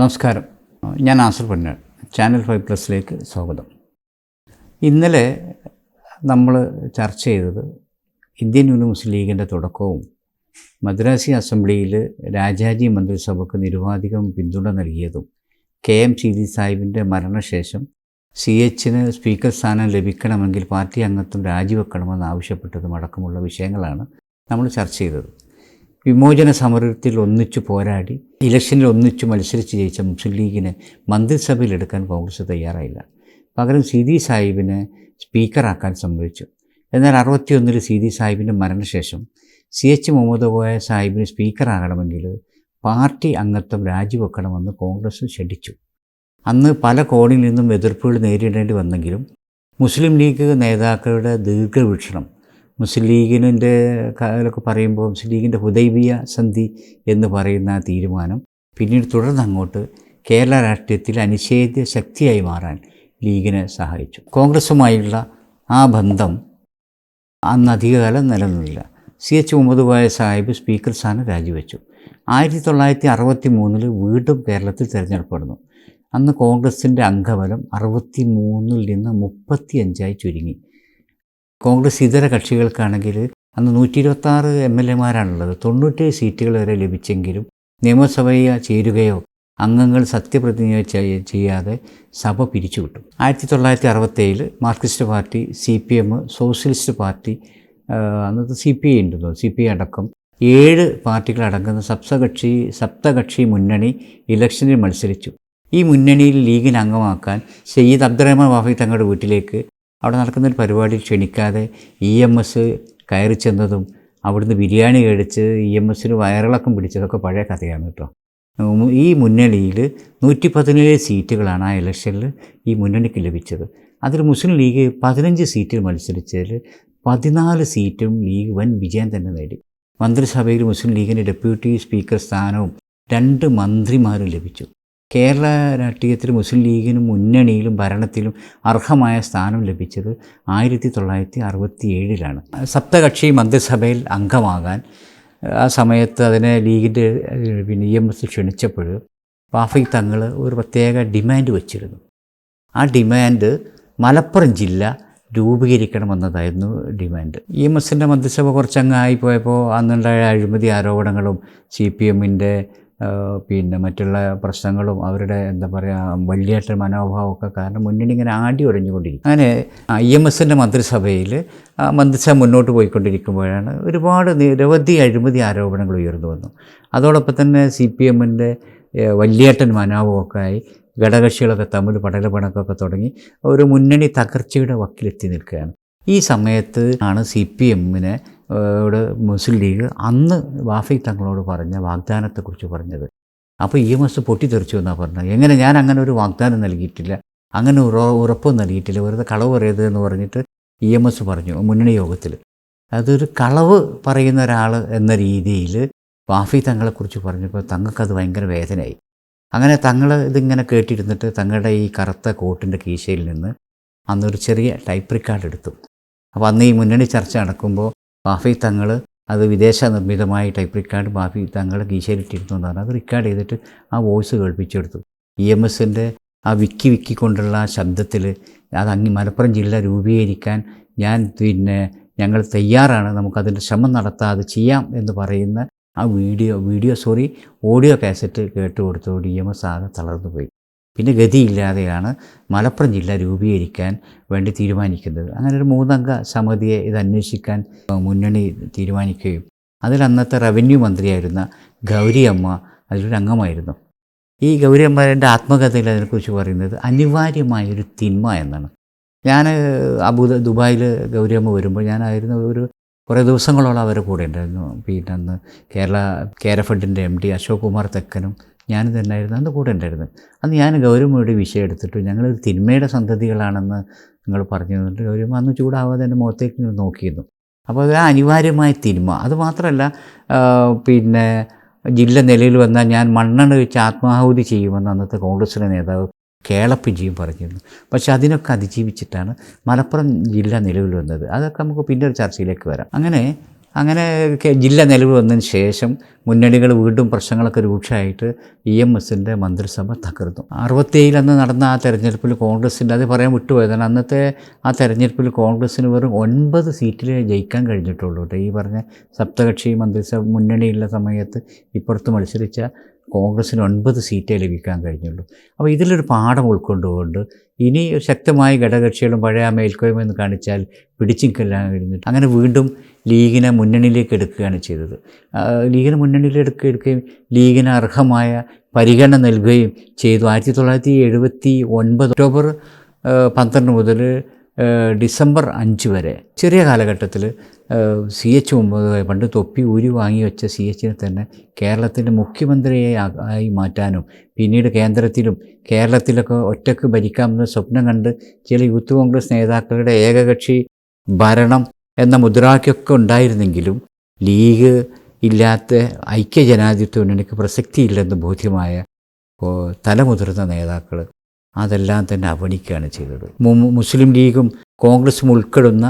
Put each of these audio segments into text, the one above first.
നമസ്കാരം. ഞാൻ Asar Ponnad channel five പ്ലസിലേക്ക് സ്വാഗതം. ഇന്നലെ നമ്മൾ ചർച്ച ചെയ്തത് ഇന്ത്യൻ യൂണിയൻ മുസ്ലിം ലീഗിന്റെ തുടക്കവും മദ്രാസി അസംബ്ലിയിൽ രാജാജി മന്ത്രിസഭയ്ക്ക് നിരുപാധികം പിന്തുണ നൽകിയതും കെ എം സീതി സാഹിബിന്റെ മരണശേഷം സി എച്ചിന് സ്പീക്കർ സ്ഥാനം ലഭിക്കണമെങ്കിൽ പാർട്ടി അംഗത്വം രാജിവെക്കണമെന്ന് ആവശ്യപ്പെട്ടതും അടക്കമുള്ള വിഷയങ്ങളാണ് നമ്മൾ ചർച്ച ചെയ്തത്. വിമോചന സമരത്തിൽ ഒന്നിച്ചു പോരാടി ഇലക്ഷനിൽ ഒന്നിച്ചു മത്സരിച്ച് ജയിച്ച മുസ്ലിം ലീഗിനെ മന്ത്രിസഭയിലെടുക്കാൻ കോൺഗ്രസ് തയ്യാറായില്ല. പകരം സി ദി സാഹിബിനെ സ്പീക്കറാക്കാൻ സമ്മതിച്ചു. എന്നാൽ അറുപത്തിയൊന്നിൽ സി ദി സാഹിബിന്റെ മരണശേഷം സി എച്ച് മുഹമ്മദ് കോയ സാഹിബിന് സ്പീക്കറാകണമെങ്കിൽ പാർട്ടി അംഗത്വം രാജിവെക്കണമെന്ന് കോൺഗ്രസ് ക്ഷണിച്ചു അന്ന് പല കോണിൽ നിന്നും എതിർപ്പുകൾ നേരിടേണ്ടി വന്നെങ്കിലും മുസ്ലിം ലീഗ് നേതാക്കളുടെ ദീർഘവീക്ഷണം മുസ്ലിം ലീഗിന്റെ കാലൊക്കെ പറയുമ്പോൾ മുസ്ലിം ലീഗിന്റെ ഹുദൈബിയ സന്ധി എന്ന് പറയുന്ന തീരുമാനം പിന്നീട് തുടർന്ന് അങ്ങോട്ട് കേരള രാഷ്ട്രീയത്തിൽ അനിഷേധ്യ ശക്തിയായി മാറാൻ ലീഗിനെ സഹായിച്ചു. കോൺഗ്രസുമായുള്ള ആ ബന്ധം അന്ന് അധികകാലം നിലനിന്നില്ല. C H Muhammad Koya Sahib speaker സ്ഥാനം രാജിവെച്ചു. ആയിരത്തി തൊള്ളായിരത്തി അറുപത്തി മൂന്നിൽ വീണ്ടും കേരളത്തിൽ തിരഞ്ഞെടുപ്പെടുന്നു അന്ന് കോൺഗ്രസിന്റെ അംഗബലം അറുപത്തി മൂന്നിൽ നിന്ന് മുപ്പത്തി അഞ്ചായി ചുരുങ്ങി. കോൺഗ്രസ് ഇതര കക്ഷികൾക്കാണെങ്കിൽ അന്ന് നൂറ്റി ഇരുപത്താറ് എം എൽ എമാരാണുള്ളത്. തൊണ്ണൂറ്റേഴ് സീറ്റുകൾ വരെ ലഭിച്ചെങ്കിലും നിയമസഭയെ ചേരുകയോ അംഗങ്ങൾ സത്യപ്രതിജ്ഞ ചെയ്യാതെ സഭ പിരിച്ചുവിട്ടു. ആയിരത്തി തൊള്ളായിരത്തി അറുപത്തേഴിൽ Marxist party C P M socialist party അന്നത്തെ സി പി ഐ ഉണ്ടെന്നോ സി പി ഐ അടക്കം ഏഴ് പാർട്ടികളടങ്ങുന്ന സപ്തകക്ഷി സപ്തകക്ഷി മുന്നണി ഇലക്ഷനിൽ മത്സരിച്ചു. ഈ മുന്നണിയിൽ ലീഗിന് അംഗമാക്കാൻ സയ്യിദ് അബ്ദുറഹ്മാൻ വാഫി തങ്ങളുടെ വീട്ടിലേക്ക് അവിടെ നടക്കുന്നൊരു പരിപാടി ക്ഷണിക്കാതെ ഇ എം എസ് കയറി ചെന്നതും അവിടുന്ന് ബിരിയാണി കഴിച്ച് ഇ എം എസിന് വയറിളക്കം പിടിച്ചതൊക്കെ പഴയ കഥയാണ് കേട്ടോ. ഈ മുന്നണിയിൽ നൂറ്റി പതിനേഴ് സീറ്റുകളാണ് ആ ഇലക്ഷനിൽ ഈ മുന്നണിക്ക് ലഭിച്ചത്. അതിൽ മുസ്ലിം ലീഗ് പതിനഞ്ച് സീറ്റിൽ മത്സരിച്ചതിൽ പതിനാല് സീറ്റും ലീഗ് വൻ വിജയം തന്നെ നേടി. മന്ത്രിസഭയിൽ മുസ്ലിം ലീഗിന് ഡെപ്യൂട്ടി സ്പീക്കർ സ്ഥാനവും രണ്ട് മന്ത്രിമാരും ലഭിച്ചു. കേരള രാഷ്ട്രീയത്തിൽ മുസ്ലിം ലീഗിനും മുന്നണിയിലും ഭരണത്തിലും അർഹമായ സ്ഥാനം ലഭിച്ചത് ആയിരത്തി തൊള്ളായിരത്തി അറുപത്തി ഏഴിലാണ് സപ്തകക്ഷി മന്ത്രിസഭയിൽ അംഗമാകാൻ ആ സമയത്ത് അതിനെ ലീഗിന്റെ പിന്നെ ഇ എം എസ് ക്ഷണിച്ചപ്പോൾ വാഫി തങ്ങൾ ഒരു പ്രത്യേക ഡിമാൻഡ് വച്ചിരുന്നു. ആ ഡിമാൻഡ് മലപ്പുറം ജില്ല രൂപീകരിക്കണമെന്നതായിരുന്നു ഡിമാൻഡ്. ഇ എം എസിന്റെ മന്ത്രിസഭ കുറച്ചങ്ങായി പോയപ്പോൾ അന്നുണ്ടായ അഴിമതി ആരോപണങ്ങളും സി പി എമ്മിന്റെ പിന്നെ മറ്റുള്ള പ്രശ്നങ്ങളും അവരുടെ എന്താ പറയുക വലിയേറ്റ മനോഭാവമൊക്കെ കാരണം മുന്നണി ഇങ്ങനെ ആടി ഒഴിഞ്ഞുകൊണ്ടിരിക്കും അങ്ങനെ ഐ എം എസിന്റെ മന്ത്രിസഭയിൽ മന്ത്രിസഭ മുന്നോട്ട് പോയിക്കൊണ്ടിരിക്കുമ്പോഴാണ് ഒരുപാട് നിരവധി അഴിമതി ആരോപണങ്ങൾ ഉയർന്നു വന്നു. അതോടൊപ്പം തന്നെ സി പി എമ്മിന്റെ വലിയേട്ടൻ മനോഭാവമൊക്കെ ആയി ഘടകക്ഷികളൊക്കെ തമ്മിൽ പടലപ്പണക്കൊക്കെ തുടങ്ങി ഒരു മുന്നണി തകർച്ചയുടെ വക്കിലെത്തി നിൽക്കുകയാണ്. ഈ സമയത്ത് ആണ് സി പി എമ്മിനെ ോട് മുസ്ലിം ലീഗ് അന്ന് വാഫി തങ്ങളോട് പറഞ്ഞ വാഗ്ദാനത്തെക്കുറിച്ച് പറഞ്ഞത്. അപ്പോൾ ഇ എം എസ് പൊട്ടിത്തെറിച്ചു എന്നാണ് പറഞ്ഞത്. എങ്ങനെ ഞാൻ അങ്ങനെ ഒരു വാഗ്ദാനം നൽകിയിട്ടില്ല അങ്ങനെ ഉറ ഉറപ്പും നൽകിയിട്ടില്ല വെറുതെ കളവ് പറയരുത് എന്ന് പറഞ്ഞിട്ട് ഇ എം എസ് പറഞ്ഞു മുന്നണി യോഗത്തിൽ അതൊരു കളവ് പറയുന്ന ഒരാൾ എന്ന രീതിയിൽ വാഫി തങ്ങളെക്കുറിച്ച് പറഞ്ഞപ്പോൾ തങ്ങൾക്കത് ഭയങ്കര വേദനയായി. അങ്ങനെ തങ്ങൾ ഇതിങ്ങനെ കേട്ടിരുന്നിട്ട് തങ്ങളുടെ ഈ കറുത്ത കോട്ടിന്റെ കീശയിൽ നിന്ന് അന്നൊരു ചെറിയ ടൈപ്പ് റിക്കാർഡ് എടുത്തു. അപ്പോൾ അന്ന് ഈ മുന്നണി ചർച്ച നടക്കുമ്പോൾ ബാഫി തങ്ങൾ അത് വിദേശ നിർമ്മിതമായ ടൈപ്പ് റിക്കാർഡ് ബാഫി തങ്ങൾ കീശയിലിട്ടിരുന്നു എന്നാണ്. അത് റെക്കോർഡ് ചെയ്തിട്ട് ആ വോയിസ് കേൾപ്പിച്ചെടുത്തു. ഇ എം എസിന്റെ ആ വിക്കി വിക്കി കൊണ്ടുള്ള ശബ്ദത്തിൽ അത് അങ്ങ് മലപ്പുറം ജില്ല രൂപീകരിക്കാൻ ഞാൻ പിന്നെ ഞങ്ങൾ തയ്യാറാണ്. നമുക്കതിന്റെ ശ്രമം നടത്താം അത് ചെയ്യാം എന്ന് പറയുന്ന ആ video video sorry audio cassette കേട്ട് കൊടുത്തോട് ഇ എം എസ് ആകെ തളർന്നു പോയി. പിന്നെ ഗതിയില്ലാതെയാണ് മലപ്പുറം ജില്ല രൂപീകരിക്കാൻ വേണ്ടി തീരുമാനിക്കുന്നത്. അങ്ങനെ ഒരു മൂന്നംഗ സമിതിയെ ഇത് അന്വേഷിക്കാൻ മുന്നണി തീരുമാനിക്കുകയും അതിൽ അന്നത്തെ റവന്യൂ മന്ത്രിയായിരുന്ന ഗൗരി അമ്മ അതിലൊരു അംഗമായിരുന്നു. ഈ ഗൗരി അമ്മയുടെ ആത്മകഥയിൽ അതിനെക്കുറിച്ച് പറയുന്നത് അനിവാര്യമായൊരു തിന്മ എന്നാണ്. ഞാൻ അബു ദുബായിൽ ഗൗരിയമ്മ വരുമ്പോൾ ഞാനായിരുന്നു ഒരു കുറേ ദിവസങ്ങളോളം അവരുടെ കൂടെ ഉണ്ടായിരുന്നു. പിന്നെ അന്ന് കേരള കേരഫഡിന്റെ എം ഡി അശോക് കുമാർ തെക്കനും ഞാൻ തന്നെയായിരുന്നു അന്ന് കൂടെ ഉണ്ടായിരുന്നു. അന്ന് ഞാൻ ഗൗരവയുടെ വിഷയം എടുത്തിട്ട്. ഞങ്ങൾ തിന്മയുടെ സന്തതികളാണെന്ന് നിങ്ങൾ പറഞ്ഞു തന്നിട്ട് ഗൗരവ അന്ന് ചൂടാവാതെ എന്റെ മുഖത്തേക്ക് നോക്കിയിരുന്നു. അപ്പോൾ അത് അനിവാര്യമായ തിന്മ. അതുമാത്രമല്ല പിന്നെ ജില്ല നിലയിൽ വന്നാൽ ഞാൻ മണ്ണെണ്ണ വെച്ച് ആത്മാഹുതി ചെയ്യുമെന്ന് അന്നത്തെ കോൺഗ്രസിലെ നേതാവ് കേളപ്പിഞ്ചിയും പറഞ്ഞിരുന്നു. പക്ഷെ അതിനൊക്കെ അതിജീവിച്ചിട്ടാണ് മലപ്പുറം ജില്ല നിലവിൽ വന്നത്. അതൊക്കെ നമുക്ക് പിന്നെ ഒരു ചർച്ചയിലേക്ക് വരാം. അങ്ങനെ അങ്ങനെ ജില്ല നിലവിൽ വന്നതിന് ശേഷം മുന്നണികൾ വീണ്ടും പ്രശ്നങ്ങളൊക്കെ രൂക്ഷമായിട്ട് ഇ എം എസിന്റെ മന്ത്രിസഭ തകർന്നു. അറുപത്തേഴിൽ അന്ന് നടന്ന ആ തെരഞ്ഞെടുപ്പിൽ കോൺഗ്രസിന്റെ അത് പറയാൻ വിട്ടുപോയതാണ്. അന്നത്തെ ആ തെരഞ്ഞെടുപ്പിൽ കോൺഗ്രസ്സിന് വെറും ഒൻപത് സീറ്റിൽ ജയിക്കാൻ കഴിഞ്ഞിട്ടുള്ളൂ കേട്ടോ. ഈ പറഞ്ഞ സപ്തകക്ഷി മന്ത്രിസഭ മുന്നണിയുള്ള സമയത്ത് ഇപ്പുറത്ത് മത്സരിച്ച കോൺഗ്രസ്സിന് ഒൻപത് സീറ്റേ ലഭിക്കാൻ കഴിഞ്ഞുള്ളൂ. അപ്പോൾ ഇതിലൊരു പാഠം ഉൾക്കൊണ്ടുകൊണ്ട് ഇനി ശക്തമായ ഘടകകക്ഷികളും പഴയ ആ മേൽക്കോയ്മ കാണിച്ചാൽ പിടിച്ചിക്കെല്ലാം കഴിഞ്ഞിട്ട് അങ്ങനെ വീണ്ടും ലീഗിനെ മുന്നണിയിലേക്ക് എടുക്കുകയാണ് ചെയ്തത്. ലീഗിനെ മുന്നണിയിലെടുക്കുക എടുക്ക- എടുക്കുകയും ലീഗിന് അർഹമായ പരിഗണന നൽകുകയും ചെയ്തു. ആയിരത്തി തൊള്ളായിരത്തി എഴുപത്തി ഒൻപത് ഒക്ടോബർ പന്ത്രണ്ട് മുതൽ ഡിസംബർ അഞ്ച് വരെ. ചെറിയ കാലഘട്ടത്തിൽ സി എച്ച് മുമ്പ് പണ്ട് തൊപ്പി ഊരി വാങ്ങി വെച്ച സി എച്ചിനെ തന്നെ കേരളത്തിന്റെ മുഖ്യമന്ത്രിയായി ആയി മാറ്റാനും പിന്നീട് കേന്ദ്രത്തിലും കേരളത്തിലൊക്കെ ഒറ്റയ്ക്ക് ഭരിക്കാമെന്ന സ്വപ്നം കണ്ട് ചില യൂത്ത് കോൺഗ്രസ് നേതാക്കളുടെ ഏകകക്ഷി ഭരണം എന്ന മുദ്രാവാക്യമൊക്കെ ഉണ്ടായിരുന്നെങ്കിലും ലീഗ് ഇല്ലാത്ത ഐക്യ ജനാധിപത്യ മുന്നണിക്ക് പ്രസക്തിയില്ലെന്ന് ബോധ്യമായ തലമുതിർന്ന നേതാക്കൾ അതെല്ലാം തന്നെ അവഗണിക്കുകയാണ് ചെയ്തത്. മുസ്ലിം ലീഗും കോൺഗ്രസും ഉൾപ്പെടുന്ന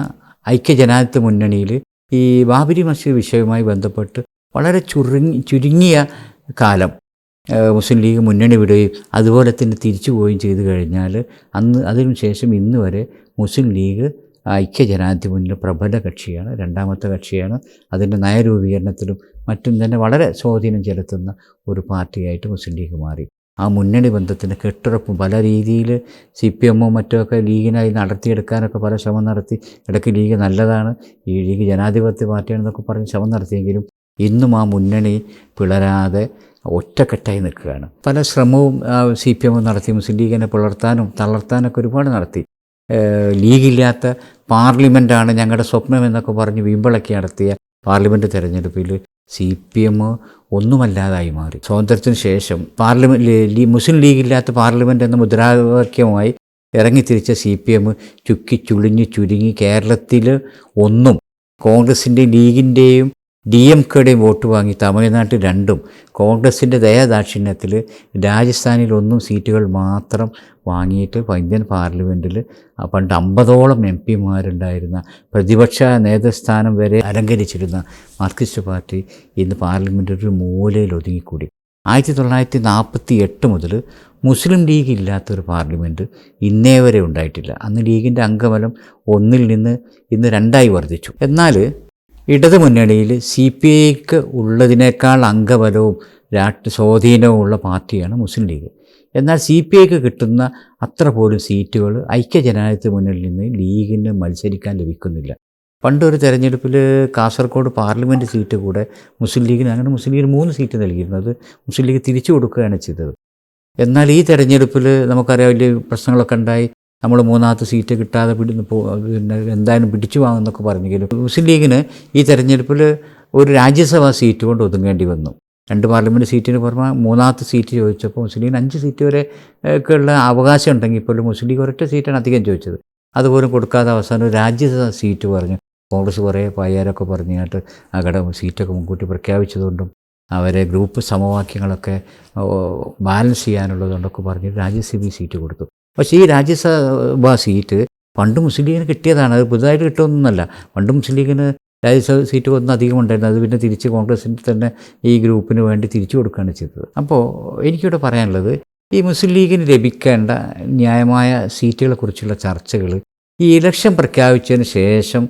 ഐക്യജനാധിപത്യ മുന്നണിയിൽ ഈ ബാബരി മസ്ജിദ് വിഷയവുമായി ബന്ധപ്പെട്ട് വളരെ ചുരുങ്ങി ചുരുങ്ങിയ കാലം മുസ്ലിം ലീഗ് മുന്നണി വിടുകയും അതുപോലെ തന്നെ തിരിച്ചു പോവുകയും ചെയ്തു കഴിഞ്ഞാൽ അന്ന് അതിനു ശേഷം ഇന്ന് വരെ മുസ്ലിം ലീഗ് ഐക്യജനാധിപത്യ മുന്നിൽ പ്രബല കക്ഷിയാണ് രണ്ടാമത്തെ കക്ഷിയാണ്. അതിന്റെ നയരൂപീകരണത്തിലും മറ്റും തന്നെ വളരെ സ്വാധീനം ചെലുത്തുന്ന ഒരു പാർട്ടിയായിട്ട് മുസ്ലിം ലീഗ് മാറി. ആ മുന്നണി ബന്ധത്തിന്റെ കെട്ടുറപ്പും പല രീതിയിൽ സി പി എമ്മും മറ്റുമൊക്കെ ലീഗിനായി നടത്തിയെടുക്കാനൊക്കെ പല ശ്രമം നടത്തി. ഇടയ്ക്ക് ലീഗ് നല്ലതാണ്. ഈ ലീഗ് ജനാധിപത്യ പാർട്ടിയാണെന്നൊക്കെ പറഞ്ഞ് ശ്രമം നടത്തിയെങ്കിലും ഇന്നും ആ മുന്നണി പിളരാതെ ഒറ്റക്കെട്ടായി നിൽക്കുകയാണ്. പല ശ്രമവും സി പി എം നടത്തി മുസ്ലിം ലീഗിനെ പുലർത്താനും തളർത്താനൊക്കെ ഒരുപാട് നടത്തി. ലീഗില്ലാത്ത പാർലമെന്റാണ് ഞങ്ങളുടെ സ്വപ്നം എന്നൊക്കെ പറഞ്ഞ് വീമ്പിളക്കി നടത്തിയ പാർലമെന്റ് തെരഞ്ഞെടുപ്പിൽ സി പി എം ഒന്നുമല്ലാതായി മാറി. സ്വാതന്ത്ര്യത്തിന് ശേഷം പാർലമെന്റ് മുസ്ലിം ലീഗില്ലാത്ത പാർലമെന്റ് എന്ന മുദ്രാവാക്യവുമായി ഇറങ്ങിത്തിരിച്ച സി പി എം ചുക്കി ചുളിഞ്ഞ് ചുരുങ്ങി കേരളത്തിൽ ഒന്നും കോൺഗ്രസിന്റെ ലീഗിന്റെയും ഡി എം കെയുടെയും വോട്ട് വാങ്ങി തമിഴ്നാട്ടിൽ രണ്ടും കോൺഗ്രസിന്റെ ദയാദാക്ഷിണ്യത്തിൽ രാജസ്ഥാനിൽ ഒന്നും സീറ്റുകൾ മാത്രം വാങ്ങിയിട്ട് ഇന്ത്യൻ പാർലമെന്റിൽ പണ്ട് അമ്പതോളം എം പിമാരുണ്ടായിരുന്ന പ്രതിപക്ഷ നേതൃസ്ഥാനം വരെ അലങ്കരിച്ചിരുന്ന മാർക്സിസ്റ്റ് പാർട്ടി ഇന്ന് പാർലമെന്റിൽ ഒരു മൂലയിൽ ഒതുങ്ങിക്കൂടി. ആയിരത്തി തൊള്ളായിരത്തി നാൽപ്പത്തി എട്ട് മുതൽ മുസ്ലിം ലീഗ് ഇല്ലാത്തൊരു പാർലമെന്റ് ഇന്നേ വരെ ഉണ്ടായിട്ടില്ല. അന്ന് ലീഗിന്റെ അംഗബലം ഒന്നിൽ നിന്ന് ഇന്ന് രണ്ടായി വർദ്ധിച്ചു. എന്നാൽ ഇടതു മുന്നണിയിൽ സി പി ഐക്ക് ഉള്ളതിനേക്കാൾ അംഗബലവും രാഷ്ട്ര സ്വാധീനവും ഉള്ള പാർട്ടിയാണ് മുസ്ലിം ലീഗ്. എന്നാൽ സി പി ഐക്ക് കിട്ടുന്ന അത്ര പോലും സീറ്റുകൾ ഐക്യജനാധിപത്യ മുന്നണിയിൽ നിന്ന് ലീഗിന് മത്സരിക്കാൻ ലഭിക്കുന്നില്ല. പണ്ടൊരു തെരഞ്ഞെടുപ്പിൽ കാസർഗോഡ് പാർലമെന്റ് സീറ്റ് കൂടെ മുസ്ലിം ലീഗിന് അങ്ങനെ മുസ്ലിം ലീഗിന് മൂന്ന് സീറ്റ് നൽകിയിരുന്നത് മുസ്ലിം ലീഗ് തിരിച്ചു കൊടുക്കുകയാണ് ചെയ്തത്. എന്നാൽ ഈ തെരഞ്ഞെടുപ്പിൽ നമുക്കറിയാം വലിയ പ്രശ്നങ്ങളൊക്കെ ഉണ്ടായി. നമ്മൾ മൂന്നാമത്തെ സീറ്റ് കിട്ടാതെ പിടി പോ- പിന്നെ എന്തായാലും പിടിച്ചു വാങ്ങുന്നൊക്കെ പറഞ്ഞെങ്കിലും മുസ്ലിം ലീഗിന് ഈ തെരഞ്ഞെടുപ്പിൽ ഒരു രാജ്യസഭാ സീറ്റ് കൊണ്ട് ഒതുങ്ങേണ്ടി വന്നു. രണ്ട് പാർലമെന്റ് സീറ്റിന് പുറമെ മൂന്നാമത്തെ സീറ്റ് ചോദിച്ചപ്പോൾ മുസ്ലിം ലീഗിന് അഞ്ച് സീറ്റ് വരെ ഒക്കെ ഉള്ള അവകാശം ഉണ്ടെങ്കിൽ പോലും മുസ്ലിം ലീഗ് ഒരൊറ്റ സീറ്റാണ് അധികം ചോദിച്ചത്. അതുപോലും കൊടുക്കാതെ അവസാനം രാജ്യസഭാ സീറ്റ് പറഞ്ഞു. കോൺഗ്രസ് കുറേ പയ്യാരൊക്കെ പറഞ്ഞിട്ട് ഘടകം സീറ്റൊക്കെ മുൻകൂട്ടി പ്രഖ്യാപിച്ചതുകൊണ്ടും അവരെ ഗ്രൂപ്പ് സമവാക്യങ്ങളൊക്കെ ബാലൻസ് ചെയ്യാനുള്ളതുകൊണ്ടൊക്കെ പറഞ്ഞ് രാജ്യസഭയിൽ സീറ്റ് കൊടുത്തു. പക്ഷേ ഈ രാജ്യസഭാ സീറ്റ് പണ്ട് മുസ്ലിം ലീഗിന് കിട്ടിയതാണ്. അത് പുതുതായിട്ട് കിട്ടുമെന്നല്ല പണ്ട് മുസ്ലിം ലീഗിന് രാജ്യസഭ സീറ്റ് ഒന്ന് അധികം ഉണ്ടായിരുന്നു അത് പിന്നെ തിരിച്ച് കോൺഗ്രസിന്റെ തന്നെ ഈ ഗ്രൂപ്പിന് വേണ്ടി തിരിച്ചു കൊടുക്കുകയാണ് ചെയ്തത്. അപ്പോൾ എനിക്കിവിടെ പറയാനുള്ളത് ഈ മുസ്ലിം ലീഗിന് ലഭിക്കേണ്ട ന്യായമായ സീറ്റുകളെക്കുറിച്ചുള്ള ചർച്ചകൾ ഈ ഇലക്ഷൻ പ്രഖ്യാപിച്ചതിന് ശേഷം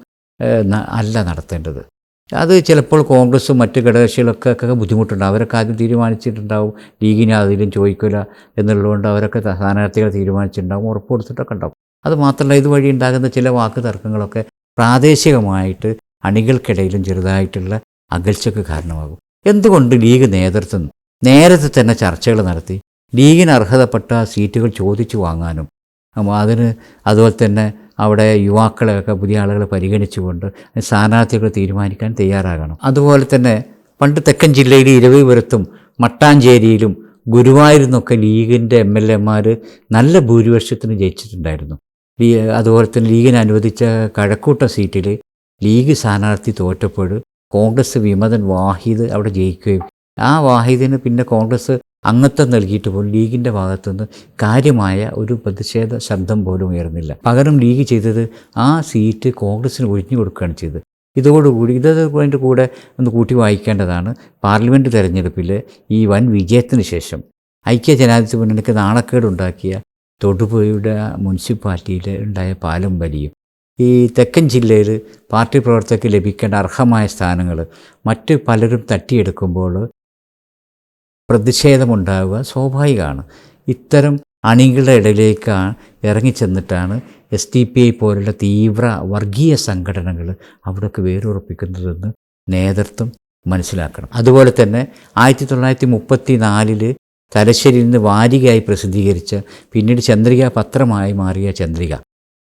അല്ല നടത്തേണ്ടത്. അത് ചിലപ്പോൾ കോൺഗ്രസ്സും മറ്റ് ഘടകകക്ഷികളൊക്കെ ബുദ്ധിമുട്ടുണ്ട് അവരൊക്കെ ആദ്യം തീരുമാനിച്ചിട്ടുണ്ടാവും. ലീഗിനെ അതിലും ചോദിക്കില്ല എന്നുള്ളതുകൊണ്ട് അവരൊക്കെ സ്ഥാനാർത്ഥികളെ തീരുമാനിച്ചിട്ടുണ്ടാവും. ഉറപ്പ് കൊടുത്തിട്ടൊക്കെ ഉണ്ടാവും. അത് മാത്രമല്ല ഇതുവഴി ഉണ്ടാകുന്ന ചില വാക്ക് തർക്കങ്ങളൊക്കെ പ്രാദേശികമായിട്ട് അണികൾക്കിടയിലും ചെറുതായിട്ടുള്ള അകൽച്ചയ്ക്ക് കാരണമാകും. എന്തുകൊണ്ട് ലീഗ് നേതൃത്വം നേരത്തെ തന്നെ ചർച്ചകൾ നടത്തി ലീഗിന് അർഹതപ്പെട്ട സീറ്റുകൾ ചോദിച്ചു വാങ്ങാനും അതിന് അതുപോലെ തന്നെ അവിടെ യുവാക്കളെയൊക്കെ പുതിയ ആളുകളെ പരിഗണിച്ചുകൊണ്ട് സ്ഥാനാർത്ഥികൾ തീരുമാനിക്കാൻ തയ്യാറാകണം. അതുപോലെ തന്നെ പണ്ട് തെക്കൻ ജില്ലയിൽ ഇരവിപുരത്തും മട്ടാഞ്ചേരിയിലും ഗുരുവായൂരിന്നൊക്കെ ലീഗിന്റെ എം എൽ എമാർ നല്ല ഭൂരിപക്ഷത്തിന് ജയിച്ചിട്ടുണ്ടായിരുന്നു. അതുപോലെ തന്നെ ലീഗിന് അനുവദിച്ച കഴക്കൂട്ട സീറ്റിൽ ലീഗ് സ്ഥാനാർത്ഥി തോറ്റപ്പോൾ കോൺഗ്രസ് വിമതൻ വാഹിദ് അവിടെ ജയിക്കുകയും ആ വാഹിദിന് പിന്നെ കോൺഗ്രസ് അംഗത്വം നൽകിയിട്ട് പോലും ലീഗിന്റെ ഭാഗത്തുനിന്ന് കാര്യമായ ഒരു പ്രതിഷേധ ശബ്ദം പോലും ഉയർന്നില്ല. പകരം ലീഗ് ചെയ്തത് ആ സീറ്റ് കോൺഗ്രസിന് ഒഴിഞ്ഞു കൊടുക്കുകയാണ് ചെയ്തത്. ഇതോടുകൂടി ഇത് അതിന്റെ കൂടെ ഒന്ന് കൂട്ടി വായിക്കേണ്ടതാണ്. പാർലമെന്റ് തെരഞ്ഞെടുപ്പിൽ ഈ വൻ വിജയത്തിന് ശേഷം ഐക്യ ജനാധിപത്യ മുന്നണിക്ക് നാണക്കേടുണ്ടാക്കിയ തൊടുപുഴയുടെ മുനിസിപ്പാലിറ്റിയിൽ ഉണ്ടായ പാലം വലിയും. ഈ തെക്കൻ ജില്ലയിൽ പാർട്ടി പ്രവർത്തകർക്ക് ലഭിക്കേണ്ട അർഹമായ സ്ഥാനങ്ങൾ മറ്റ് പലരും തട്ടിയെടുക്കുമ്പോൾ പ്രതിഷേധമുണ്ടാവുക സ്വാഭാവികമാണ്. ഇത്തരം അണികളുടെ ഇടയിലേക്ക് ഇറങ്ങിച്ചെന്നിട്ടാണ് എസ് ഡി പി ഐ പോലുള്ള തീവ്ര വർഗീയ സംഘടനകൾ അവിടേക്ക് വേരുറപ്പിക്കുന്നതെന്ന് നേതൃത്വം മനസ്സിലാക്കണം. അതുപോലെ തന്നെ ആയിരത്തി തൊള്ളായിരത്തി മുപ്പത്തി നാലിൽ തലശ്ശേരിയിൽ നിന്ന് വാരികയായി പ്രസിദ്ധീകരിച്ച പിന്നീട് ചന്ദ്രിക പത്രമായി മാറിയ ചന്ദ്രിക.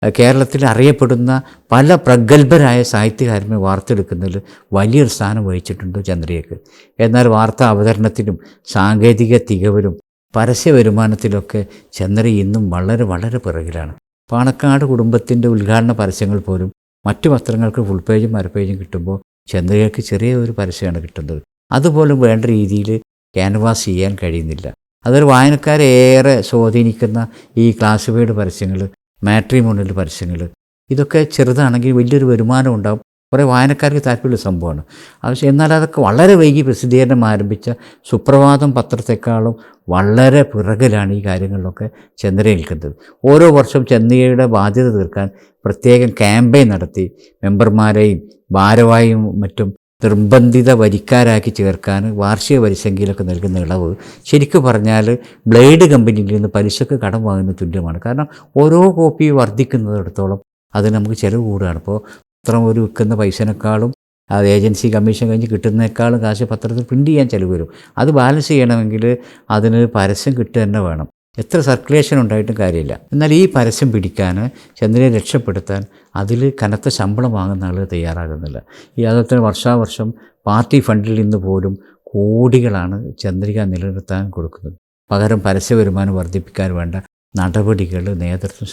കേരളത്തിൽ അറിയപ്പെടുന്ന പല പ്രഗത്ഭരായ സാഹിത്യകാരനെ വാർത്തെടുക്കുന്നതിൽ വലിയൊരു സ്ഥാനം വഹിച്ചിട്ടുണ്ട് ചന്ദ്രികക്ക്. എന്നാൽ വാർത്താ അവതരണത്തിലും സാങ്കേതിക തികവിലും പരസ്യ വരുമാനത്തിലൊക്കെ ചന്ദ്ര ഇന്നും വളരെ വളരെ പിറകിലാണ്. പാണക്കാട് കുടുംബത്തിന്റെ ഉദ്ഘാടന പരസ്യങ്ങൾ പോലും മറ്റു പത്രങ്ങൾക്ക് ഫുൾ പേജും അരപ്പേജും കിട്ടുമ്പോൾ ചന്ദ്രയ്ക്ക് ചെറിയ ഒരു പരസ്യമാണ് കിട്ടുന്നത്. അതുപോലും വേണ്ട രീതിയിൽ ക്യാൻവാസ് ചെയ്യാൻ കഴിയുന്നില്ല. അതൊരു വായനക്കാരെ ഏറെ സ്വാധീനിക്കുന്ന ഈ ക്ലാസിഫൈഡ് പരസ്യങ്ങൾ മാട്രിമോണിയൽ പരസ്യങ്ങൾ. ഇതൊക്കെ ചെറുതാണെങ്കിൽ വലിയൊരു വരുമാനം ഉണ്ടാകും കുറേ വായനക്കാർക്ക് താല്പര്യമുള്ള സംഭവമാണ്. പക്ഷേ എന്നാൽ അതൊക്കെ വളരെ വൈകി പ്രസിദ്ധീകരണം ആരംഭിച്ച സുപ്രഭാതം പത്രത്തെക്കാളും വളരെ പിറകിലാണ് ഈ കാര്യങ്ങളിലൊക്കെ ചന്ദ്ര നിൽക്കുന്നത്. ഓരോ വർഷവും ചെന്നൈയുടെ ബാധ്യത തീർക്കാൻ പ്രത്യേകം ക്യാമ്പയിൻ നടത്തി മെമ്പർമാരെയും ഭാരവാഹിയും മറ്റും നിർബന്ധിത വരിക്കാരാക്കി ചേർക്കാൻ വാർഷിക വരിസംഖ്യയിലൊക്കെ നൽകുന്ന ഇളവ് ശരിക്കും പറഞ്ഞാൽ ബ്ലേഡ് കമ്പനിയിൽ നിന്ന് പലിശക്ക് കടം വാങ്ങുന്ന തുല്യമാണ്. കാരണം ഓരോ കോപ്പി വർദ്ധിക്കുന്നിടത്തോളം അത് നമുക്ക് ചിലവ് കൂടുകയാണ്. അപ്പോൾ പത്രം ഒരു വിൽക്കുന്ന പൈസനേക്കാളും അത് ഏജൻസി കമ്മീഷൻ കഴിഞ്ഞ് കിട്ടുന്നേക്കാളും കാശ് പത്രത്തിൽ പ്രിന്റ് ചെയ്യാൻ ചിലവ് വരും. അത് ബാലൻസ് ചെയ്യണമെങ്കിൽ അതിന് പരസ്യം കിട്ടുക തന്നെ വേണം. എത്ര സർക്കുലേഷൻ ഉണ്ടായിട്ടും കാര്യമില്ല. എന്നാൽ ഈ പരസ്യം പിടിക്കാൻ ചന്ദ്രനെ രക്ഷപ്പെടുത്താൻ അതിൽ കനത്ത ശമ്പളം വാങ്ങുന്ന ആൾ തയ്യാറാകുന്നില്ല. ഈ അതുപോലെ വർഷാവർഷം പാർട്ടി ഫണ്ടിൽ നിന്ന് പോലും കോടികളാണ് ചന്ദ്രിക നിലനിർത്താൻ കൊടുക്കുന്നത്. പകരം പരസ്യ വരുമാനം വർദ്ധിപ്പിക്കാൻ വേണ്ട നടപടികൾ നേതൃത്വം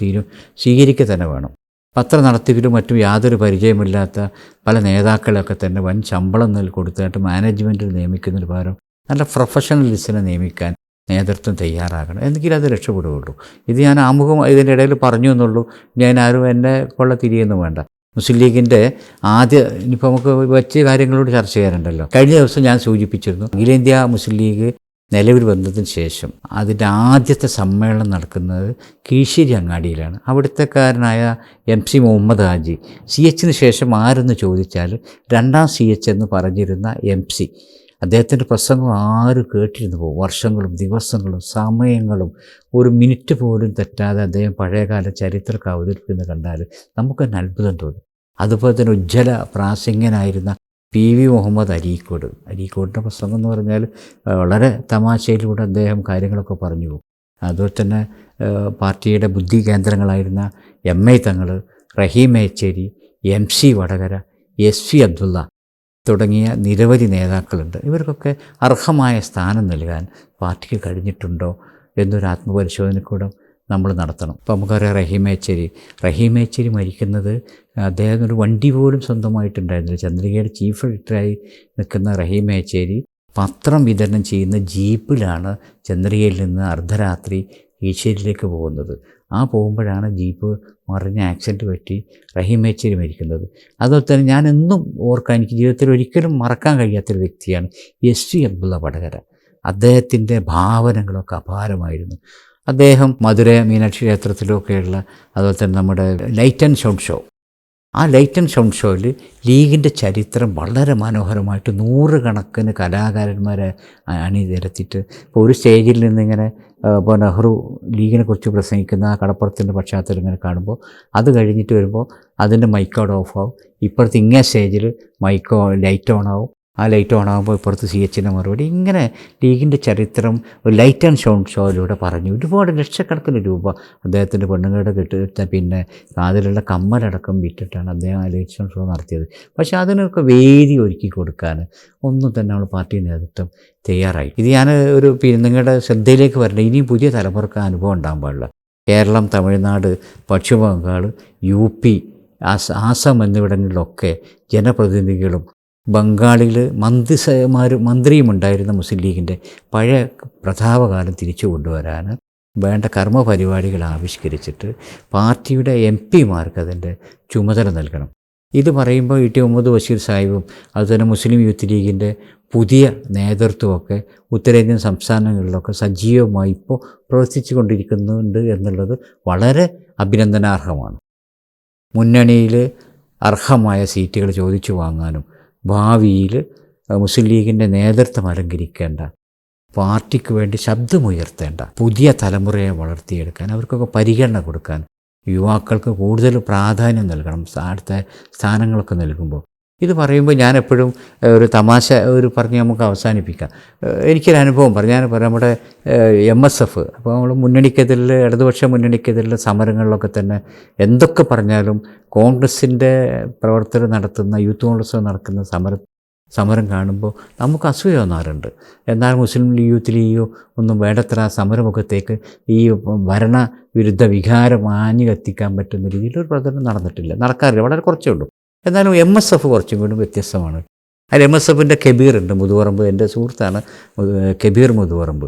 തീരും സ്വീകരിക്കുക തന്നെ വേണം. പത്ര നടത്തിപ്പിലും മറ്റും യാതൊരു പരിചയമില്ലാത്ത പല നേതാക്കളെയൊക്കെ തന്നെ വൻ ശമ്പളം നൽകി കൊടുത്തായിട്ട് മാനേജ്മെന്റിൽ നിയമിക്കുന്നതിന് പകരം നല്ല പ്രൊഫഷണലിസ്റ്റിനെ നിയമിക്കാൻ നേതൃത്വം തയ്യാറാകണം എന്നെങ്കിലും അത് രക്ഷപ്പെടുകയുള്ളൂ. ഇത് ഞാൻ ആമുഖം ഇതിന്റെ ഇടയിൽ പറഞ്ഞു എന്നുള്ളൂ. ഞാൻ ആരും എന്നെ കൊള്ള തിരിയൊന്നും വേണ്ട. മുസ്ലിം ലീഗിന്റെ ആദ്യ ഇനിയിപ്പോൾ നമുക്ക് വെച്ച കാര്യങ്ങളോട് ചർച്ച ചെയ്യാനുണ്ടല്ലോ. കഴിഞ്ഞ ദിവസം ഞാൻ സൂചിപ്പിച്ചിരുന്നു അഖിലേന്ത്യാ മുസ്ലിം ലീഗ് നിലവിൽ വന്നതിന് ശേഷം അതിന്റെ ആദ്യത്തെ സമ്മേളനം നടക്കുന്നത് കീശ്ശേരി അങ്ങാടിയിലാണ്. അവിടുത്തെക്കാരനായ M C Muhammad Haji C എച്ചിന് ശേഷം ആരെന്ന് ചോദിച്ചാൽ രണ്ടാം സി എച്ച് എന്ന് പറഞ്ഞിരുന്ന എം സി. അദ്ദേഹത്തിന്റെ പ്രസംഗം ആരും കേട്ടിരുന്നു പോകും വർഷങ്ങളും ദിവസങ്ങളും സമയങ്ങളും ഒരു മിനിറ്റ് പോലും തെറ്റാതെ അദ്ദേഹം പഴയകാല ചരിത്രമൊക്കെ അവതരിപ്പിക്കുന്നത് കണ്ടാൽ നമുക്ക് തന്നെ അത്ഭുതം തോന്നും. അതുപോലെ തന്നെ ഉജ്ജ്വല പ്രാസംഗ്യനായിരുന്ന പി വി മുഹമ്മദ് അരീക്കോട്. അരീക്കോടിന്റെ പ്രസംഗം എന്ന് പറഞ്ഞാൽ വളരെ തമാശയിലൂടെ അദ്ദേഹം കാര്യങ്ങളൊക്കെ പറഞ്ഞു പോകും അതുപോലെ തന്നെ പാർട്ടിയുടെ ബുദ്ധി കേന്ദ്രങ്ങളായിരുന്ന M I Thangal Rahim Echeri M C Vadakara S C Abdulla തുടങ്ങിയ നിരവധി നേതാക്കളുണ്ട്. ഇവർക്കൊക്കെ അർഹമായ സ്ഥാനം നൽകാൻ പാർട്ടിക്ക് കഴിഞ്ഞിട്ടുണ്ടോ എന്നൊരു ആത്മപരിശോധനക്കൂടെ നമ്മൾ നടത്തണം. ഇപ്പോൾ നമുക്കറിയാം റഹീമേച്ചേരി. റഹീമേച്ചേരി മരിക്കുന്നത് അദ്ദേഹത്തിന് ഒരു വണ്ടി പോലും സ്വന്തമായിട്ടുണ്ടായിരുന്നില്ല. ചന്ദ്രികയുടെ ചീഫ് എഡിറ്ററായി നിൽക്കുന്ന റഹീമേച്ചേരി പത്രം വിതരണം ചെയ്യുന്ന ജീപ്പിലാണ് ചന്ദ്രികയിൽ നിന്ന് അർദ്ധരാത്രി ഈശ്വരിലേക്ക് പോകുന്നത്. ആ പോകുമ്പോഴാണ് ജീപ്പ് മറിഞ്ഞ ആക്സിഡന്റ് പറ്റി റഹീം മേച്ചേരി മരിക്കുന്നത്. അതുപോലെ തന്നെ ഞാൻ എന്നും ഓർക്കാൻ എനിക്ക് ജീവിതത്തിൽ ഒരിക്കലും മറക്കാൻ കഴിയാത്തൊരു വ്യക്തിയാണ് എസ് വി അബ്ദുള്ള വടകര. അദ്ദേഹത്തിന്റെ ഭാവനകളൊക്കെ അപാരമായിരുന്നു. അദ്ദേഹം മധുര മീനാക്ഷി ക്ഷേത്രത്തിലൊക്കെയുള്ള അതുപോലെ തന്നെ നമ്മുടെ ലൈറ്റ് ആൻഡ് സൗണ്ട് ഷോ. ആ ലൈറ്റ് ആൻഡ് സൗണ്ട് ഷോയിൽ ലീഗിന്റെ ചരിത്രം വളരെ മനോഹരമായിട്ട് നൂറുകണക്കിന് കലാകാരന്മാരെ അണിനിരത്തിയിട്ട് ഇപ്പോൾ ഒരു സ്റ്റേജിൽ നിന്നിങ്ങനെ ഇപ്പോൾ നെഹ്റു ലീഗിനെ കുറിച്ച് പ്രസംഗിക്കുന്ന ആ കടപ്പുറത്തിന്റെ പശ്ചാത്തലം ഇങ്ങനെ കാണുമ്പോൾ അത് കഴിഞ്ഞിട്ട് വരുമ്പോൾ അതിന്റെ മൈക്ക് അവിടെ ഓഫ് ആവും ഇപ്പുറത്ത് ഇങ്ങേ സ്റ്റേജിൽ മൈക്ക് ലൈറ്റ് ഓൺ ആവും ആ ലൈറ്റ് ഓൺ ആകുമ്പോൾ ഇപ്പുറത്ത് സി എച്ചിന്റെ മറുപടി ഇങ്ങനെ ലീഗിന്റെ ചരിത്രം ഒരു ലൈറ്റ് ആൻഡ് ഷോൺ ഷോയിലൂടെ പറഞ്ഞു. ഒരുപാട് ലക്ഷക്കണക്കിന് രൂപ അദ്ദേഹത്തിന്റെ പെണ്ണുങ്ങളുടെ കെട്ടിട്ട പിന്നെ കാതിലുള്ള കമ്മലടക്കം വിറ്റിട്ടാണ് അദ്ദേഹം ആ ലൈറ്റ് സൗണ്ട് ഷോ നടത്തിയത്. പക്ഷേ അതിനൊക്കെ വേദി ഒരുക്കി കൊടുക്കാൻ ഒന്നും തന്നെ നമ്മൾ പാർട്ടി നേതൃത്വം തയ്യാറായി. ഇത് ഞാൻ ഒരു പിന്നെ നിങ്ങളുടെ ശ്രദ്ധയിലേക്ക് വരണ്ട ഇനിയും പുതിയ തലമുറയ്ക്ക് അനുഭവം ഉണ്ടാകാൻ പാടില്ല. കേരളം തമിഴ്നാട് പശ്ചിമ ബംഗാൾ യു പി ആസാം എന്നിവിടങ്ങളിലൊക്കെ ജനപ്രതിനിധികളും ബംഗാളിൽ മന്ത്രിസമാർ മന്ത്രിയും ഉണ്ടായിരുന്ന മുസ്ലിം ലീഗിന്റെ പഴയ പ്രതാപകാലം തിരിച്ചു കൊണ്ടുവരാൻ വേണ്ട കർമ്മ പരിപാടികൾ ആവിഷ്കരിച്ചിട്ട് പാർട്ടിയുടെ എം പിമാർക്ക് അതിന്റെ ചുമതല നൽകണം. ഇത് പറയുമ്പോൾ ഇ ടി മുഹമ്മദ് ബഷീർ സാഹിബും അതുതന്നെ മുസ്ലിം യൂത്ത് ലീഗിന്റെ പുതിയ നേതൃത്വമൊക്കെ ഉത്തരേന്ത്യൻ സംസ്ഥാനങ്ങളിലൊക്കെ സജീവമായി ഇപ്പോൾ പ്രവർത്തിച്ചു കൊണ്ടിരിക്കുന്നുണ്ട് എന്നുള്ളത് വളരെ അഭിനന്ദനാർഹമാണ്. മുന്നണിയിൽ അർഹമായ സീറ്റുകൾ ചോദിച്ചു വാങ്ങാനും ഭാവിയിൽ മുസ്ലിം ലീഗിന്റെ നേതൃത്വം അലങ്കരിക്കേണ്ട പാർട്ടിക്ക് വേണ്ടി ശബ്ദമുയർത്തേണ്ട പുതിയ തലമുറയെ വളർത്തിയെടുക്കാൻ അവർക്കൊക്കെ പരിഗണന കൊടുക്കാൻ യുവാക്കൾക്ക് കൂടുതൽ പ്രാധാന്യം നൽകണം അടുത്ത സ്ഥാനങ്ങളൊക്കെ നൽകുമ്പോൾ ഇത് പറയുമ്പോൾ ഞാൻ എപ്പോഴും ഒരു തമാശ ഒരു പറഞ്ഞ് നമുക്ക് അവസാനിപ്പിക്കാം. ഏഹ്, എനിക്കൊരു അനുഭവം പറഞ്ഞു ഞാൻ നമ്മുടെ എം എസ് എഫ് അപ്പോൾ നമ്മൾ മുന്നണിക്കെതിരിൽ ഇടതുപക്ഷ മുന്നണിക്കെതിരിലെ സമരങ്ങളിലൊക്കെ തന്നെ എന്തൊക്കെ പറഞ്ഞാലും കോൺഗ്രസിന്റെ പ്രവർത്തകർ നടത്തുന്ന യൂത്ത് കോൺഗ്രസ് നടക്കുന്ന സമര സമരം കാണുമ്പോൾ നമുക്ക് അസൂയ തോന്നാറുണ്ട്. എന്നാൽ മുസ്ലിം യൂത്ത് ലീഗോ ഒന്നും വേണ്ടത്ര സമരമുഖത്തേക്ക് ഈ ഭരണ വിരുദ്ധ വികാരം ആഞ്ഞു കത്തിക്കാൻ പറ്റുന്ന രീതിയിൽ ഒരു പ്രചരണം നടന്നിട്ടില്ല. നടക്കാറില്ല. വളരെ കുറച്ചേ ഉള്ളൂ. എന്നാലും എം എസ് എഫ് കുറച്ചും കൂടി വ്യത്യസ്തമാണ്. അതിൽ എം എസ് എഫിന്റെ കബീർ ഉണ്ട് മുതുവറമ്പ്. എന്റെ സുഹൃത്താണ് കെബീർ മുതുവറമ്പ്.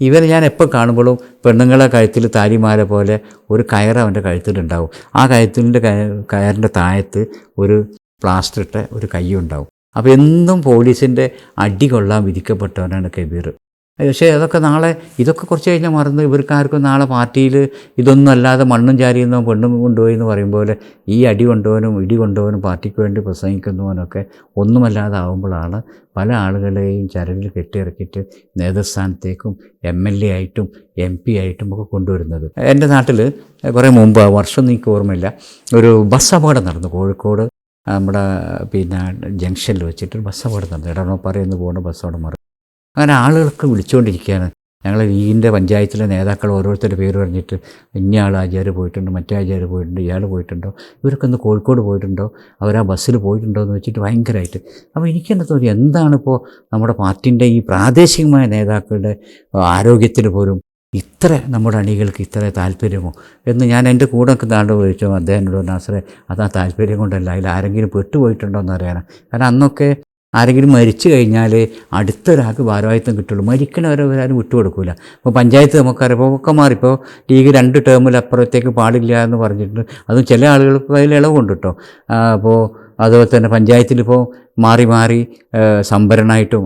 ഇവരെ ഞാൻ എപ്പോൾ കാണുമ്പോഴും പെണ്ണുങ്ങളെ കഴുത്തിൽ താലിമാല പോലെ ഒരു കയർ അവന്റെ കഴുത്തിലുണ്ടാവും. ആ കഴുത്തിന്റെ കയറിന്റെ താഴത്ത് ഒരു പ്ലാസ്റ്റർ ഇട്ട ഒരു കൈ ഉണ്ടാവും അപ്പോൾ എന്നും പോലീസിന്റെ അടി കൊള്ളാൻ വിധിക്കപ്പെട്ടവനാണ് കബീർ. പക്ഷേ അതൊക്കെ നാളെ ഇതൊക്കെ കുറച്ച് കഴിഞ്ഞാൽ മറന്ന് ഇവർക്കാർക്കും നാളെ പാർട്ടിയിൽ ഇതൊന്നും അല്ലാതെ മണ്ണും ചാരിയെന്നോ പെണ്ണും കൊണ്ടുപോയി എന്ന് പറയുമ്പോൾ ഈ അടി കൊണ്ടുപോകാനും ഇടി കൊണ്ടുപോകാനും പാർട്ടിക്ക് വേണ്ടി പ്രസംഗിക്കുന്നവനൊക്കെ ഒന്നുമല്ലാതെ ആകുമ്പോഴാണ് പല ആളുകളെയും ചരടിൽ കെട്ടിയിറക്കിയിട്ട് നേതൃസ്ഥാനത്തേക്കും എം എൽ എ ആയിട്ടും എം പി ആയിട്ടും ഒക്കെ കൊണ്ടുവരുന്നത്. എന്റെ നാട്ടിൽ കുറേ മുമ്പ് വർഷം എനിക്ക് ഓർമ്മയില്ല ഒരു ബസ് അപകടം നടന്നു കോഴിക്കോട്. നമ്മുടെ പിന്നെ ജംഗ്ഷനിൽ വെച്ചിട്ട് ബസ് അപകടം നടന്നു. ഇടവണപ്പാറ എന്ന് പോകുന്ന ബസ് അവിടെ മറി അങ്ങനെ ആളുകളൊക്കെ വിളിച്ചുകൊണ്ടിരിക്കുകയാണ് ഞങ്ങൾ വീടിന്റെ പഞ്ചായത്തിലെ നേതാക്കൾ ഓരോരുത്തരുടെ പേര് പറഞ്ഞിട്ട് ഇന്ന ആൾ ആചാര്യ പോയിട്ടുണ്ട് മറ്റേ ആചാര്യ പോയിട്ടുണ്ട് ഇയാൾ പോയിട്ടുണ്ടോ ഇവരൊക്കെ ഒന്ന് കോഴിക്കോട് പോയിട്ടുണ്ടോ അവർ ആ ബസ്സിൽ പോയിട്ടുണ്ടോ എന്ന് വെച്ചിട്ട് ഭയങ്കരമായിട്ട്. അപ്പോൾ എനിക്കെന്നെ തോന്നി എന്താണിപ്പോൾ നമ്മുടെ പാർട്ടിന്റെ ഈ പ്രാദേശികമായ നേതാക്കളുടെ ആരോഗ്യത്തിൽ പോലും ഇത്ര നമ്മുടെ അണികൾക്ക് ഇത്ര താല്പര്യമോ എന്ന് ഞാൻ എന്റെ കൂടെ നിൽക്കുന്ന ചോദിച്ചു അദ്ദേഹത്തിനോട് നാസറെ അത് താല്പര്യം കൊണ്ടല്ല അതിൽ ആരെങ്കിലും പെട്ടുപോയിട്ടുണ്ടോ എന്ന് അറിയാനാണ്. കാരണം അന്നൊക്കെ ആരെങ്കിലും മരിച്ചു കഴിഞ്ഞാൽ അടുത്തൊരാൾക്ക് ഭാരവാഹിത്വം കിട്ടുള്ളൂ. മരിക്കണവരെ ആരും വിട്ടുകൊടുക്കില്ല ഇപ്പോൾ പഞ്ചായത്ത് നമുക്കറിയാം. ഇപ്പോൾ ഒക്കെ മാറി. ഇപ്പോൾ ലീഗ് രണ്ട് ടേമിൽ അപ്പുറത്തേക്ക് പാടില്ല എന്ന് പറഞ്ഞിട്ടുണ്ട്. അതും ചില ആളുകൾക്ക് അതിൽ ഇളവുണ്ട് കേട്ടോ അപ്പോൾ അതുപോലെ തന്നെ പഞ്ചായത്തിലിപ്പോൾ മാറി മാറി സംഭരണമായിട്ടും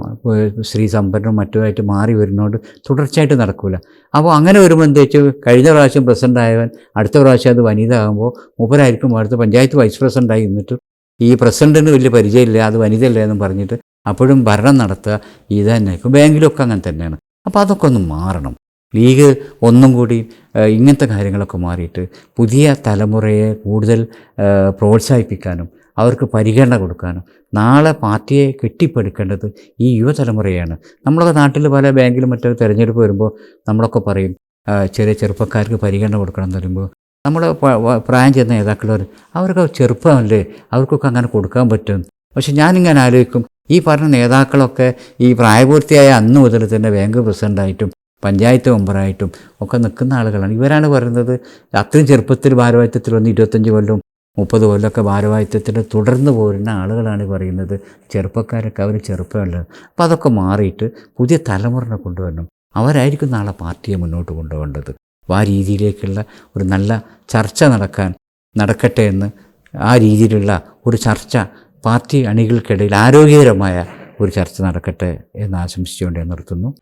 സ്ത്രീ സംഭരണം മറ്റുമായിട്ട് മാറി വരുന്നതുകൊണ്ട് തുടർച്ചയായിട്ട് നടക്കില്ല അപ്പോൾ അങ്ങനെ വരുമ്പോൾ എന്താ വെച്ചാൽ കഴിഞ്ഞ പ്രാവശ്യം പ്രസിഡന്റ് ആയവൻ അടുത്ത പ്രാവശ്യം അത് വനിത ആകുമ്പോൾ മൂപ്പരായിരിക്കും അടുത്ത പഞ്ചായത്ത് വൈസ് പ്രസിഡന്റായി നിന്നിട്ട് ഈ പ്രസിഡന്റിന് വലിയ പരിചയമില്ല അത് വനിതയല്ല എന്ന് പറഞ്ഞിട്ട് അപ്പോഴും ഭരണം നടത്തുക ഇത് തന്നെ. ഇപ്പോൾ ബാങ്കിലൊക്കെ അങ്ങനെ തന്നെയാണ്. അപ്പോൾ അതൊക്കെ ഒന്ന് മാറണം. ലീഗ് ഒന്നും കൂടി ഇങ്ങനത്തെ കാര്യങ്ങളൊക്കെ മാറിയിട്ട് പുതിയ തലമുറയെ കൂടുതൽ പ്രോത്സാഹിപ്പിക്കാനും അവർക്ക് പരിഗണന കൊടുക്കാനും നാളെ പാർട്ടിയെ കെട്ടിപ്പടുക്കേണ്ടത് ഈ യുവതലമുറയാണ്. നമ്മളൊക്കെ നാട്ടിൽ പല ബാങ്കിലും മറ്റൊരു തിരഞ്ഞെടുപ്പ് വരുമ്പോൾ നമ്മളൊക്കെ പറയും ചെറിയ ചെറുപ്പക്കാർക്ക് പരിഗണന കൊടുക്കണം എന്ന് പറയുമ്പോൾ നമ്മൾ പ്രായം ചെന്ന നേതാക്കളവർ അവർക്ക് ചെറുപ്പമല്ലേ അവർക്കൊക്കെ അങ്ങനെ കൊടുക്കാൻ പറ്റും. പക്ഷെ ഞാനിങ്ങനെ ആലോചിക്കും ഈ പറഞ്ഞ നേതാക്കളൊക്കെ ഈ പ്രായപൂർത്തിയായ അന്ന് മുതൽ തന്നെ ബാങ്ക് പ്രസിഡന്റായിട്ടും പഞ്ചായത്ത് മെമ്പറായിട്ടും ഒക്കെ നിൽക്കുന്ന ആളുകളാണ്. ഇവരാണ് പറയുന്നത് അത്രയും ചെറുപ്പത്തിൽ ഭാരവാഹിത്വത്തിൽ വന്ന് ഇരുപത്തഞ്ച് കൊല്ലം മുപ്പത് കൊല്ലമൊക്കെ ഭാരവാഹിത്വത്തിൽ തുടർന്ന് പോരുന്ന ആളുകളാണ് പറയുന്നത്. ചെറുപ്പക്കാരൊക്കെ അവർ ചെറുപ്പമല്ല. അപ്പോൾ അതൊക്കെ മാറിയിട്ട് പുതിയ തലമുറനെ കൊണ്ടുവരണം. അവരായിരിക്കും നാളെ പാർട്ടിയെ മുന്നോട്ട് കൊണ്ടുപോകേണ്ടത്. ആ രീതിയിലേക്കുള്ള ഒരു നല്ല ചർച്ച നടക്കാൻ നടക്കട്ടെ എന്ന് ആ രീതിയിലുള്ള ഒരു ചർച്ച പാർട്ടി അണികൾക്കിടയിൽ ആരോഗ്യകരമായ ഒരു ചർച്ച നടക്കട്ടെ എന്ന് ആശംസിച്ചുകൊണ്ട് നിർത്തുന്നു.